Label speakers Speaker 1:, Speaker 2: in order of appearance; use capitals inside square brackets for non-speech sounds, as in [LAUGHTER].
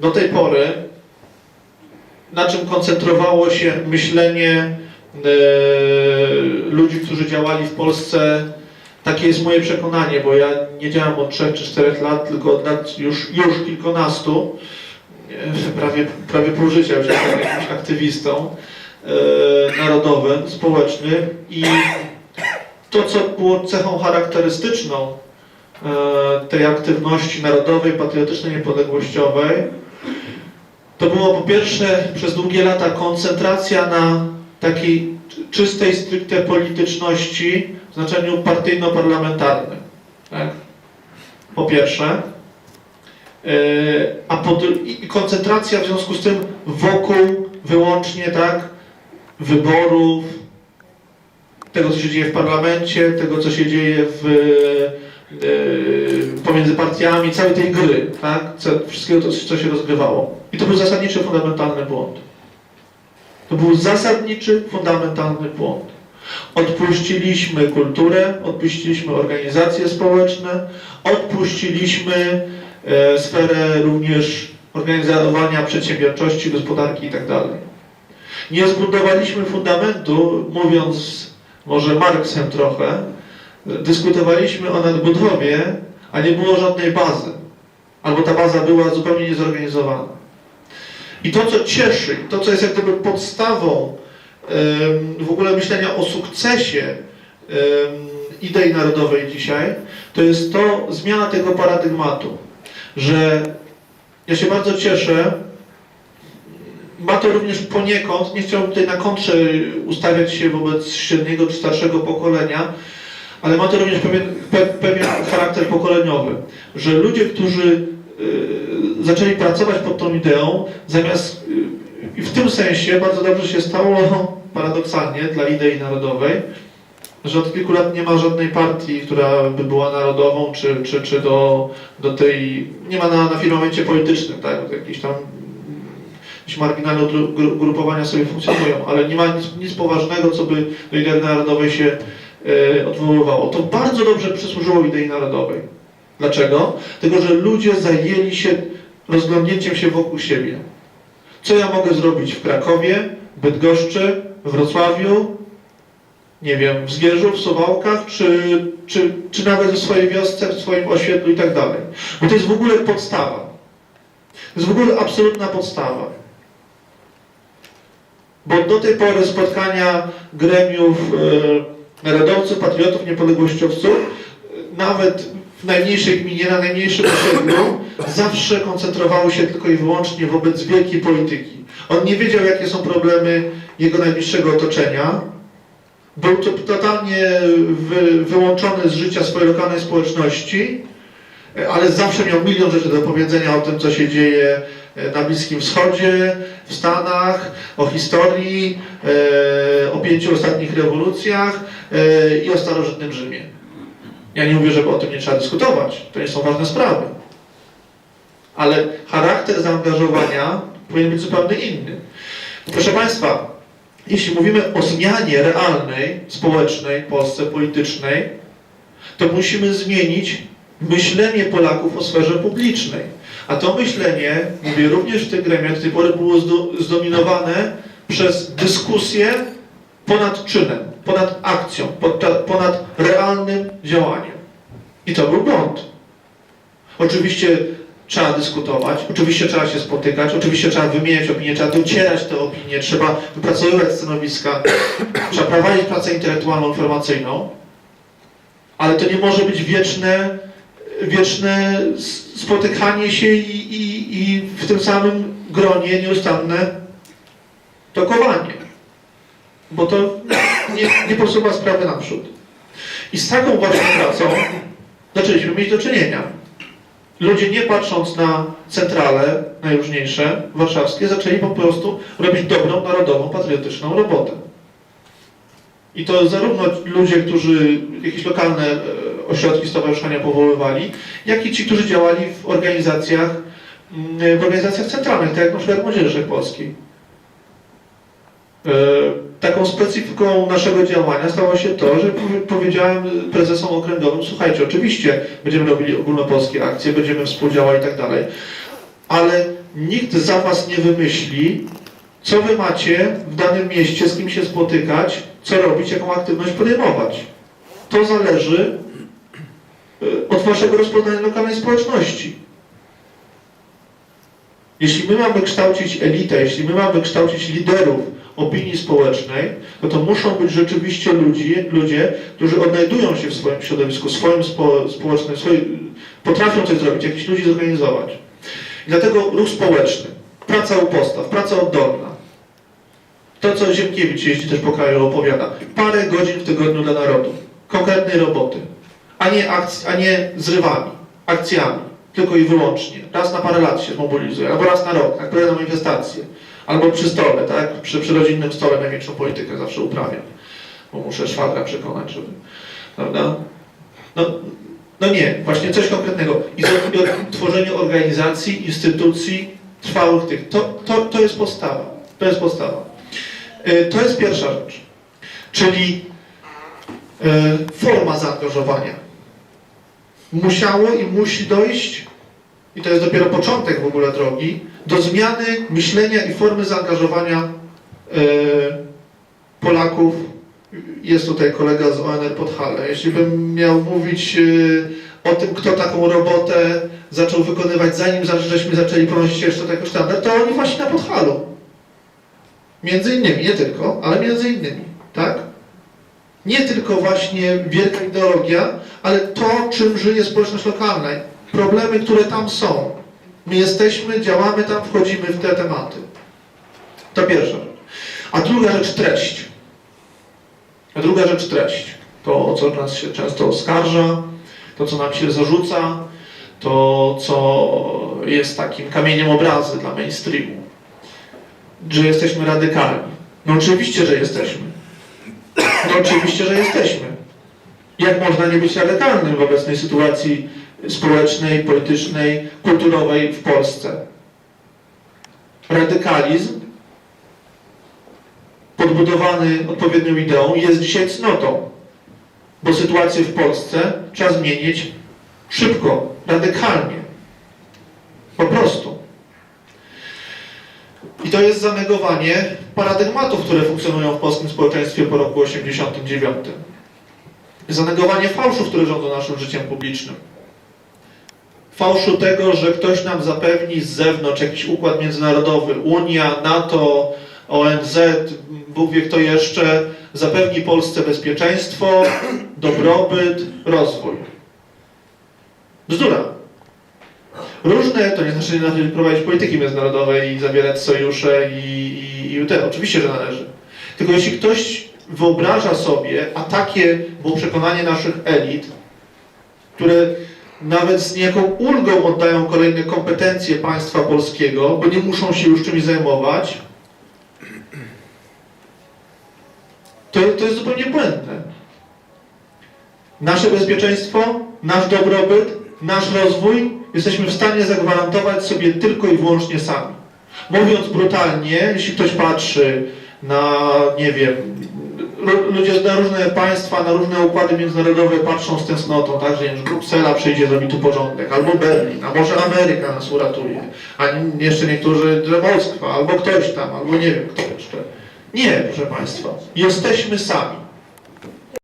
Speaker 1: do tej pory, na czym koncentrowało się myślenie e, ludzi, którzy działali w Polsce, takie jest moje przekonanie, bo ja nie działam od 3 czy 4 lat, tylko od lat już, już kilkunastu, e, prawie, prawie pół życia już jestem jakimś aktywistą e, narodowym, społecznym i to, co było cechą charakterystyczną tej aktywności narodowej, patriotycznej, niepodległościowej, to było po pierwsze przez długie lata koncentracja na takiej czystej, stricte polityczności w znaczeniu partyjno-parlamentarnym. Tak? Po pierwsze. E, A po, dru- i i koncentracja w związku z tym wokół wyłącznie tak wyborów, tego co się dzieje w parlamencie, tego co się dzieje w, e, pomiędzy partiami, całej tej gry, tak? Wszystkiego to, co się rozgrywało. I to był zasadniczy, fundamentalny błąd. To był zasadniczy, fundamentalny błąd. Odpuściliśmy kulturę, odpuściliśmy organizacje społeczne, odpuściliśmy e, sferę również organizowania przedsiębiorczości, gospodarki itd. Nie zbudowaliśmy fundamentu, mówiąc może Marksem trochę, dyskutowaliśmy o nadbudowie, a nie było żadnej bazy. Albo ta baza była zupełnie niezorganizowana. I to, co cieszy, to, co jest jak gdyby podstawą w ogóle myślenia o sukcesie idei narodowej dzisiaj, to jest to zmiana tego paradygmatu, że ja się bardzo cieszę, ma to również poniekąd, nie chciałbym tutaj na kontrze ustawiać się wobec średniego czy starszego pokolenia, ale ma to również pewien, pe, pewien charakter pokoleniowy, że ludzie, którzy y, zaczęli pracować pod tą ideą, zamiast y, i w tym sensie bardzo dobrze się stało [LAUGHS] paradoksalnie dla idei narodowej, że od kilku lat nie ma żadnej partii, która by była narodową, czy, czy, czy do, do tej, nie ma na, na firmamencie politycznym, tak, jakieś tam jakieś marginalne grupowania sobie funkcjonują, ale nie ma nic, nic poważnego, co by do idei narodowej się odwoływało. To bardzo dobrze przysłużyło idei narodowej. Dlaczego? Dlatego, że ludzie zajęli się rozglądnięciem się wokół siebie. Co ja mogę zrobić w Krakowie, Bydgoszczy, Wrocławiu, nie wiem, w Zgierzu, w Suwałkach, czy, czy, czy nawet w swojej wiosce, w swoim osiedlu i tak dalej. Bo to jest w ogóle podstawa. To jest w ogóle absolutna podstawa. Bo do tej pory spotkania gremiów e, narodowców, patriotów, niepodległościowców, e, nawet w najmniejszej gminie, na najmniejszym osiedlu, zawsze koncentrowały się tylko i wyłącznie wobec wielkiej polityki. On nie wiedział, jakie są problemy jego najbliższego otoczenia. Był to totalnie wy, wyłączony z życia swojej lokalnej społeczności, ale zawsze miał milion rzeczy do powiedzenia o tym, co się dzieje e, na Bliskim Wschodzie, w Stanach, o historii, e, o pięciu ostatnich rewolucjach e, i o starożytnym Rzymie. Ja nie mówię, że o tym nie trzeba dyskutować, to nie są ważne sprawy. Ale charakter zaangażowania powinien być zupełnie inny. Proszę Państwa, jeśli mówimy o zmianie realnej, społecznej, Polsce politycznej, to musimy zmienić myślenie Polaków o sferze publicznej. A to myślenie, mówię również w tych gremiach, do tej pory było zdo, zdominowane przez dyskusję ponad czynem, ponad akcją, ponad realnym działaniem. I to był błąd. Oczywiście trzeba dyskutować, oczywiście trzeba się spotykać, oczywiście trzeba wymieniać opinie, trzeba docierać te opinie, trzeba wypracowywać stanowiska, [COUGHS] trzeba prowadzić pracę intelektualną, informacyjną, ale to nie może być wieczne, wieczne spotykanie się i, i, i w tym samym gronie nieustanne tokowanie. Bo to nie, nie posuwa sprawy naprzód. I z taką właśnie pracą zaczęliśmy mieć do czynienia. Ludzie nie patrząc na centrale najróżniejsze, warszawskie, zaczęli po prostu robić dobrą, narodową, patriotyczną robotę. I to zarówno ludzie, którzy jakieś lokalne e, ośrodki stowarzyszenia powoływali, jak i ci, którzy działali w organizacjach, mm, w organizacjach centralnych, tak jak na przykład Młodzieży Polskiej. E, Taką specyfiką naszego działania stało się to, że powie- powiedziałem prezesom okręgowym, słuchajcie, oczywiście będziemy robili ogólnopolskie akcje, będziemy współdziałać i tak dalej, ale nikt za was nie wymyśli, co wy macie w danym mieście, z kim się spotykać, co robić, jaką aktywność podejmować. To zależy od waszego rozpoznania lokalnej społeczności. Jeśli my mamy kształcić elitę, jeśli my mamy kształcić liderów opinii społecznej, no to muszą być rzeczywiście ludzie, ludzie którzy odnajdują się w swoim środowisku, swoim spo, społecznym, potrafią coś zrobić, jakichś ludzi zorganizować. I dlatego ruch społeczny, praca u postaw, praca oddolna, to co Ziemkiewicz jeździ też po kraju opowiada, parę godzin w tygodniu dla narodu, konkretnej roboty, a nie, akc- a nie zrywami, akcjami, tylko i wyłącznie. Raz na parę lat się zmobilizuje, albo raz na rok, na kolejną manifestację, albo przy stole, tak? Przy, przy rodzinnym stole największą politykę zawsze uprawiam, bo muszę szwagra przekonać, żeby, prawda? No, no nie, właśnie coś konkretnego. I tworzenie organizacji, instytucji, trwałych tych, to, to, to jest podstawa. To jest podstawa. Y, To jest pierwsza rzecz. Czyli y, forma zaangażowania. Musiało i musi dojść, i to jest dopiero początek w ogóle drogi, do zmiany myślenia i formy zaangażowania y, Polaków. Jest tutaj kolega z ONR Podhale. Jeśli bym miał mówić y, o tym, kto taką robotę zaczął wykonywać, zanim za- żeśmy zaczęli ponosić jeszcze jako sztandar, to oni właśnie na Podhalu. Między innymi, nie tylko, ale między innymi, tak? Nie tylko właśnie wielka ideologia, ale to, czym żyje społeczność lokalna, problemy, które tam są. My jesteśmy, działamy tam, wchodzimy w te tematy. To pierwsza rzecz. A druga rzecz, treść. A druga rzecz, treść. To, o co nas się często oskarża, to, co nam się zarzuca, to, co jest takim kamieniem obrazy dla mainstreamu że jesteśmy radykalni. No oczywiście, że jesteśmy. No oczywiście, że jesteśmy. Jak można nie być radykalnym w obecnej sytuacji społecznej, politycznej, kulturowej w Polsce? Radykalizm podbudowany odpowiednią ideą jest dzisiaj cnotą, bo sytuację w Polsce trzeba zmienić szybko, radykalnie. Po prostu. I to jest zanegowanie paradygmatów, które funkcjonują w polskim społeczeństwie po roku 89. Zanegowanie fałszów, które rządzą naszym życiem publicznym. Fałszu tego, że ktoś nam zapewni z zewnątrz jakiś układ międzynarodowy, Unia, NATO, ONZ, Bóg wie kto jeszcze, zapewni Polsce bezpieczeństwo, [CLEARS THROAT] dobrobyt, rozwój. Bzdura. Różne, to nie znaczy, że należy prowadzić polityki międzynarodowej i zawierać sojusze i, i, i te, oczywiście, że należy. Tylko jeśli ktoś wyobraża sobie, a takie było przekonanie naszych elit, które nawet z niejaką ulgą oddają kolejne kompetencje państwa polskiego, bo nie muszą się już czymś zajmować, to, to jest zupełnie błędne. Nasze bezpieczeństwo, nasz dobrobyt, nasz rozwój jesteśmy w stanie zagwarantować sobie tylko i wyłącznie sami. Mówiąc brutalnie, jeśli ktoś patrzy na, nie wiem, ludzie na różne państwa, na różne układy międzynarodowe patrzą z tęsknotą, tak, że Bruksela przyjdzie, zrobi tu porządek, albo Berlin, a może Ameryka nas uratuje, a jeszcze niektórzy, że Moskwa, albo ktoś tam, albo nie wiem kto jeszcze. Nie, proszę Państwa, jesteśmy sami.